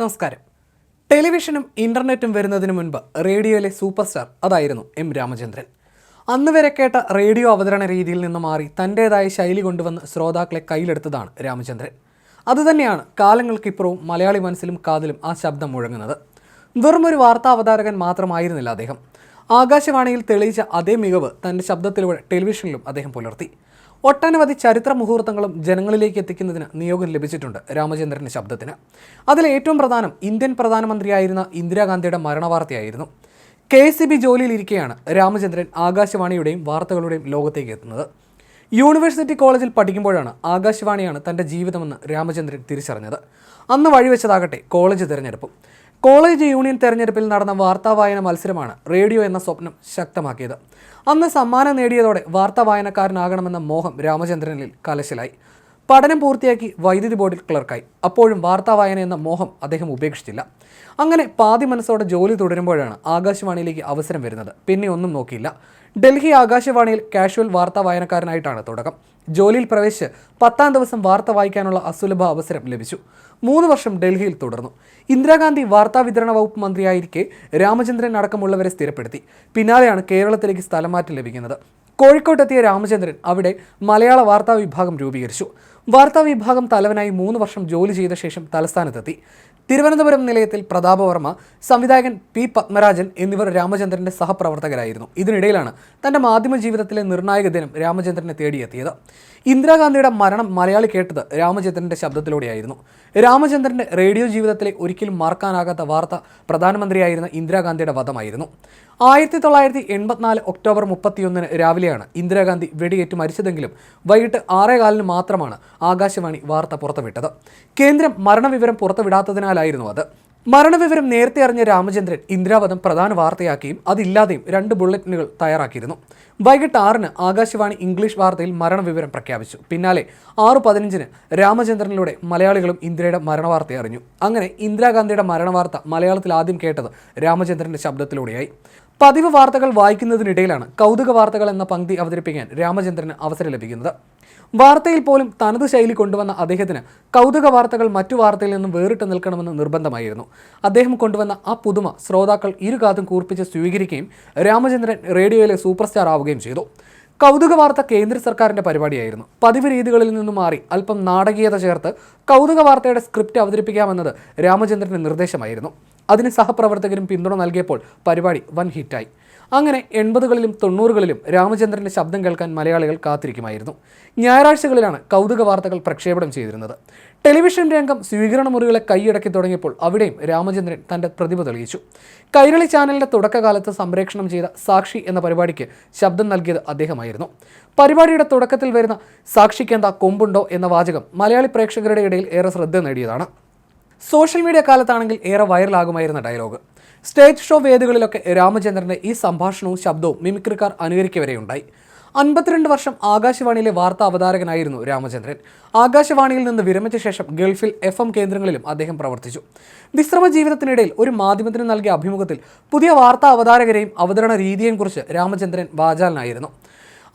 നമസ്കാരം. ടെലിവിഷനും ഇന്റർനെറ്റും വരുന്നതിന് മുൻപ് റേഡിയോയിലെ സൂപ്പർ സ്റ്റാർ അതായിരുന്നു എം രാമചന്ദ്രൻ. അന്ന് വരെ കേട്ട റേഡിയോ അവതരണ രീതിയിൽ നിന്ന് മാറി തന്റേതായ ശൈലി കൊണ്ടുവന്ന് ശ്രോതാക്കളെ കയ്യിലെടുത്തതാണ് രാമചന്ദ്രൻ. അതുതന്നെയാണ് കാലങ്ങൾക്കിപ്പുറവും മലയാളി മനസ്സിലും കാതിലും ആ ശബ്ദം മുഴങ്ങുന്നത്. വെറും ഒരു വാർത്താ അവതാരകൻ മാത്രമായിരുന്നില്ല അദ്ദേഹം. ആകാശവാണിയിൽ തെളിയിച്ച അതേ മികവ് തന്റെ ശബ്ദത്തിലൂടെ ടെലിവിഷനിലും അദ്ദേഹം പുലർത്തി. ഒട്ടനവധി ചരിത്ര മുഹൂർത്തങ്ങളും ജനങ്ങളിലേക്ക് എത്തിക്കുന്നതിന് നിയോഗം ലഭിച്ചിട്ടുണ്ട് രാമചന്ദ്രന്റെ ശബ്ദത്തിന്. അതിൽ ഏറ്റവും പ്രധാനം ഇന്ത്യൻ പ്രധാനമന്ത്രിയായിരുന്ന ഇന്ദിരാഗാന്ധിയുടെ മരണവാർത്തയായിരുന്നു. കെ എസ് സി ബി ജോലിയിലിരിക്കെയാണ് രാമചന്ദ്രൻ ആകാശവാണിയുടെയും വാർത്തകളുടെയും ലോകത്തേക്ക് എത്തുന്നത്. യൂണിവേഴ്സിറ്റി കോളേജിൽ പഠിക്കുമ്പോഴാണ് ആകാശവാണിയാണ് തന്റെ ജീവിതമെന്ന് രാമചന്ദ്രൻ തിരിച്ചറിഞ്ഞത്. അന്ന് വഴിവെച്ചതാകട്ടെ കോളേജ് തിരഞ്ഞെടുപ്പും. കോളേജ് യൂണിയൻ തെരഞ്ഞെടുപ്പിൽ നടന്ന വാർത്താ വായന മത്സരമാണ് റേഡിയോ എന്ന സ്വപ്നം ശക്തമാക്കിയത്. അന്ന് സമ്മാനം നേടിയതോടെ വാർത്താ വായനക്കാരനാകണമെന്ന മോഹം രാമചന്ദ്രനിൽ കലശലായി. പഠനം പൂർത്തിയാക്കി വൈദ്യുതി ബോർഡിൽ ക്ലർക്കായി. അപ്പോഴും വാർത്താ വായന എന്ന മോഹം അദ്ദേഹം ഉപേക്ഷിച്ചില്ല. അങ്ങനെ പാതി മനസ്സോടെ ജോലി തുടരുമ്പോഴാണ് ആകാശവാണിയിലേക്ക് അവസരം വരുന്നത്. പിന്നെ ഒന്നും നോക്കിയില്ല. ഡൽഹി ആകാശവാണിയിൽ കാഷ്വൽ വാർത്താ വായനക്കാരനായിട്ടാണ് തുടക്കം. ജോലിയിൽ പ്രവേശിച്ച് പത്താം ദിവസം വാർത്ത വായിക്കാനുള്ള അസുലഭ അവസരം ലഭിച്ചു. മൂന്ന് വർഷം ഡൽഹിയിൽ തുടർന്നു. ഇന്ദിരാഗാന്ധി വാർത്താ വിതരണ വകുപ്പ് മന്ത്രിയായിരിക്കെ രാമചന്ദ്രൻ അടക്കമുള്ളവരെ സ്ഥിരപ്പെടുത്തി. പിന്നാലെയാണ് കേരളത്തിലേക്ക് സ്ഥലമാറ്റം ലഭിക്കുന്നത്. കോഴിക്കോട്ടെത്തിയ രാമചന്ദ്രൻ അവിടെ മലയാള വാർത്താ വിഭാഗം രൂപീകരിച്ചു. വാർത്താ വിഭാഗം തലവനായി മൂന്ന് വർഷം ജോലി ചെയ്ത ശേഷം തലസ്ഥാനത്തെത്തി. തിരുവനന്തപുരം നിലയത്തിൽ പ്രതാപവർമ്മ സംവിധായകൻ പി പത്മരാജൻ എന്നിവർ രാമചന്ദ്രന്റെ സഹപ്രവർത്തകരായിരുന്നു. ഇതിനിടയിലാണ് തന്റെ മാധ്യമ ജീവിതത്തിലെ നിർണായക ദിനം രാമചന്ദ്രനെ തേടിയെത്തിയത്. ഇന്ദിരാഗാന്ധിയുടെ മരണം മലയാളി കേട്ടത് രാമചന്ദ്രന്റെ ശബ്ദത്തിലൂടെയായിരുന്നു. രാമചന്ദ്രന്റെ റേഡിയോ ജീവിതത്തിലെ ഒരിക്കലും മറക്കാനാകാത്ത വാർത്ത പ്രധാനമന്ത്രിയായിരുന്ന ഇന്ദിരാഗാന്ധിയുടെ വധമായിരുന്നു. ആയിരത്തി തൊള്ളായിരത്തി എൺപത്തിനാല് ഒക്ടോബർ മുപ്പത്തിയൊന്നിന് രാവിലെയാണ് ഇന്ദിരാഗാന്ധി വെടിയേറ്റ് മരിച്ചതെങ്കിലും വൈകിട്ട് ആറേകാലിന് മാത്രമാണ് ആകാശവാണി വാർത്ത പുറത്തുവിട്ടത്. കേന്ദ്രം മരണവിവരം പുറത്തുവിടാത്തതിനാലായിരുന്നു അത്. മരണവിവരം നേരത്തെ അറിഞ്ഞ രാമചന്ദ്രൻ ഇന്ദിരാവധം പ്രധാന വാർത്തയാക്കിയും അതില്ലാതെയും രണ്ട് ബുള്ളറ്റിനുകൾ തയ്യാറാക്കിയിരുന്നു. വൈകിട്ട് ആറിന് ആകാശവാണി ഇംഗ്ലീഷ് വാർത്തയിൽ മരണവിവരം പ്രഖ്യാപിച്ചു. പിന്നാലെ ആറ് പതിനഞ്ചിന് രാമചന്ദ്രനിലൂടെ മലയാളികളും ഇന്ദിരയുടെ മരണവാർത്ത അറിഞ്ഞു. അങ്ങനെ ഇന്ദിരാഗാന്ധിയുടെ മരണവാർത്ത മലയാളത്തിൽ ആദ്യം കേട്ടത് രാമചന്ദ്രന്റെ ശബ്ദത്തിലൂടെയായി. പതിവ് വാർത്തകൾ വായിക്കുന്നതിനിടയിലാണ് കൗതുക വാർത്തകൾ എന്ന പങ്ക്തി അവതരിപ്പിക്കാൻ രാമചന്ദ്രന് അവസരം ലഭിക്കുന്നത്. വാർത്തയിൽ പോലും തനത് ശൈലി കൊണ്ടുവന്ന അദ്ദേഹത്തിന് കൗതുക വാർത്തകൾ മറ്റു വാർത്തയിൽ നിന്നും വേറിട്ട് നിൽക്കണമെന്ന് നിർബന്ധമായിരുന്നു. അദ്ദേഹം കൊണ്ടുവന്ന ആ പുതുമ ശ്രോതാക്കൾ ഇരുകാതും കൂർപ്പിച്ച് സ്വീകരിക്കുകയും രാമചന്ദ്രൻ റേഡിയോയിലെ സൂപ്പർ സ്റ്റാർ ആവുകയും ചെയ്തു. കൗതുക വാർത്ത കേന്ദ്ര സർക്കാരിന്റെ പരിപാടിയായിരുന്നു. പതിവ് രീതികളിൽ നിന്നും മാറി അല്പം നാടകീയത ചേർത്ത് കൗതുക വാർത്തയുടെ സ്ക്രിപ്റ്റ് അവതരിപ്പിക്കാമെന്നത് രാമചന്ദ്രന്റെ നിർദ്ദേശമായിരുന്നു. അതിന് സഹപ്രവർത്തകരും പിന്തുണ നൽകിയപ്പോൾ പരിപാടി വൻ ഹിറ്റായി. അങ്ങനെ എൺപതുകളിലും തൊണ്ണൂറുകളിലും രാമചന്ദ്രന്റെ ശബ്ദം കേൾക്കാൻ മലയാളികൾ കാത്തിരിക്കുമായിരുന്നു. ഞായറാഴ്ചകളിലാണ് കൗതുക വാർത്തകൾ പ്രക്ഷേപണം ചെയ്തിരുന്നത്. ടെലിവിഷൻ രംഗം സ്വീകരണ മുറികളെ കൈയടക്കി തുടങ്ങിയപ്പോൾ അവിടെയും രാമചന്ദ്രൻ തന്റെ പ്രതിഭ തെളിയിച്ചു. കൈരളി ചാനലിന്റെ തുടക്കകാലത്ത് സംപ്രേക്ഷണം ചെയ്ത സാക്ഷി എന്ന പരിപാടിക്ക് ശബ്ദം നൽകിയത് അദ്ദേഹമായിരുന്നു. പരിപാടിയുടെ തുടക്കത്തിൽ വരുന്ന സാക്ഷിക്കേണ്ട കൊമ്പുണ്ടോ എന്ന വാചകം മലയാളി പ്രേക്ഷകരുടെ ഇടയിൽ ഏറെ ശ്രദ്ധ നേടിയതാണ്. സോഷ്യൽ മീഡിയ കാലത്താണെങ്കിൽ ഏറെ വൈറലാകുമായിരുന്ന ഡയലോഗ്. സ്റ്റേജ് ഷോ വേദികളിലൊക്കെ രാമചന്ദ്രന്റെ ഈ സംഭാഷണവും ശബ്ദവും മിമിക്രിക്കാർ അനുകരിക്കവരെയുണ്ടായി. അൻപത്തിരണ്ട് വർഷം ആകാശവാണിയിലെ വാർത്താ അവതാരകനായിരുന്നു രാമചന്ദ്രൻ. ആകാശവാണിയിൽ നിന്ന് വിരമിച്ച ശേഷം ഗൾഫിൽ എഫ് എം കേന്ദ്രങ്ങളിലും അദ്ദേഹം പ്രവർത്തിച്ചു. വിശ്രമ ജീവിതത്തിനിടയിൽ ഒരു മാധ്യമത്തിന് നൽകിയ അഭിമുഖത്തിൽ പുതിയ വാർത്താ അവതാരകരെയും അവതരണ രീതിയെയും കുറിച്ച് രാമചന്ദ്രൻ വാചാലനായിരുന്നു.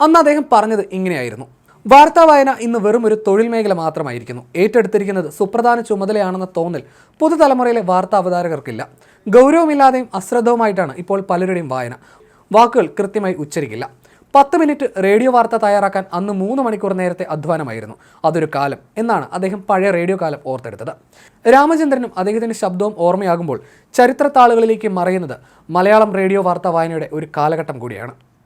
അന്ന് അദ്ദേഹം പറഞ്ഞത് ഇങ്ങനെയായിരുന്നു. വാർത്താ വായന ഇന്ന് വെറും ഒരു തൊഴിൽ മേഖല മാത്രമായിരിക്കുന്നു. ഏറ്റെടുത്തിരിക്കുന്നത് സുപ്രധാന ചുമതലയാണെന്ന തോന്നൽ പുതുതലമുറയിലെ വാർത്താ അവതാരകർക്കില്ല. ഗൗരവമില്ലാതെയും അശ്രദ്ധവുമായിട്ടാണ് ഇപ്പോൾ പലരുടെയും വായന. വാക്കുകൾ കൃത്യമായി ഉച്ചരിക്കില്ല. പത്ത് മിനിറ്റ് റേഡിയോ വാർത്ത തയ്യാറാക്കാൻ അന്ന് മൂന്ന് മണിക്കൂർ നേരത്തെ അധ്വാനമായിരുന്നു. അതൊരു കാലം എന്നാണ് അദ്ദേഹം പഴയ റേഡിയോ കാലം ഓർത്തെടുത്തത്. രാമചന്ദ്രനും അദ്ദേഹത്തിന്റെ ശബ്ദവും ഓർമ്മയാകുമ്പോൾ ചരിത്രത്താളുകളിലേക്ക് മറയുന്നത് മലയാളം റേഡിയോ വാർത്താ വായനയുടെ ഒരു കാലഘട്ടം കൂടിയാണ്.